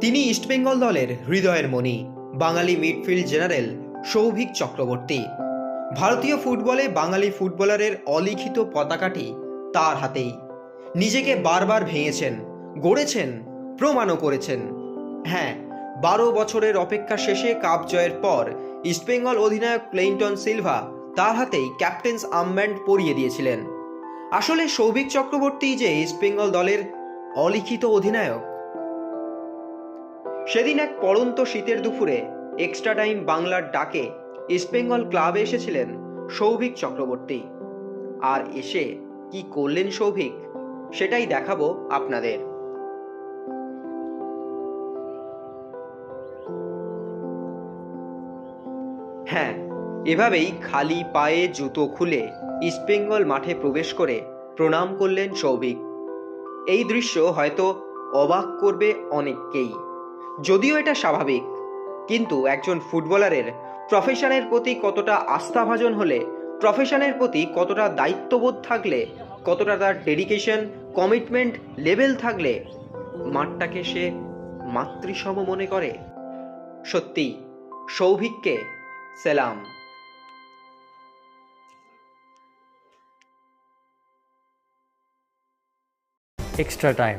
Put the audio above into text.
তিনি ইস্টবেঙ্গল দলের হৃদয়ের মণি, বাঙালি মিডফিল্ড জেনারেল সৌভিক চক্রবর্তী। ভারতীয় ফুটবলে বাঙালি ফুটবলারের অলিখিত পতাকাটি তার হাতেই। নিজেকে বারবার ভেঙেছেন, গড়েছেন, প্রমাণও করেছেন। হ্যাঁ বারো বছরের অপেক্ষা শেষে কাপ জয়ের পর ইস্টবেঙ্গল অধিনায়ক ক্লেইন্টন সিলভা তার হাতেই ক্যাপ্টেন্স আমব্যান্ড পরিয়ে দিয়েছিলেন। আসলে সৌভিক চক্রবর্তী যে ইস্টবেঙ্গল দলের অলিখিত অধিনায়ক সেদিন এক পড়ন্ত শীতের দুপুরে এক্সট্রা টাইম বাংলার ডাকে ইস্টবেঙ্গল ক্লাবে এসেছিলেন সৌভিক চক্রবর্তী। আর এসে কি করলেন সৌভিক, সেটাই দেখাবো আপনাদের। হ্যাঁ এভাবেই খালি পায়ে জুতো খুলে ইস্টবেঙ্গল মাঠে প্রবেশ করে প্রণাম করলেন সৌভিক। এই দৃশ্য হয়তো অবাক করবে অনেককেই। যদিও এটা স্বাভাবিক, কিন্তু একজন ফুটবলারের প্রফেশনের প্রতি কতটা আস্থাভাজন হলে, প্রফেশনের প্রতি কতটা দায়িত্ববোধ থাকলে, কতটা তার ডেডিকেশন কমিটমেন্ট লেভেল থাকলে মাঠটাকে সে মাতৃসম মনে করে? সত্যি সৌভিককে সেলাম। Extra time.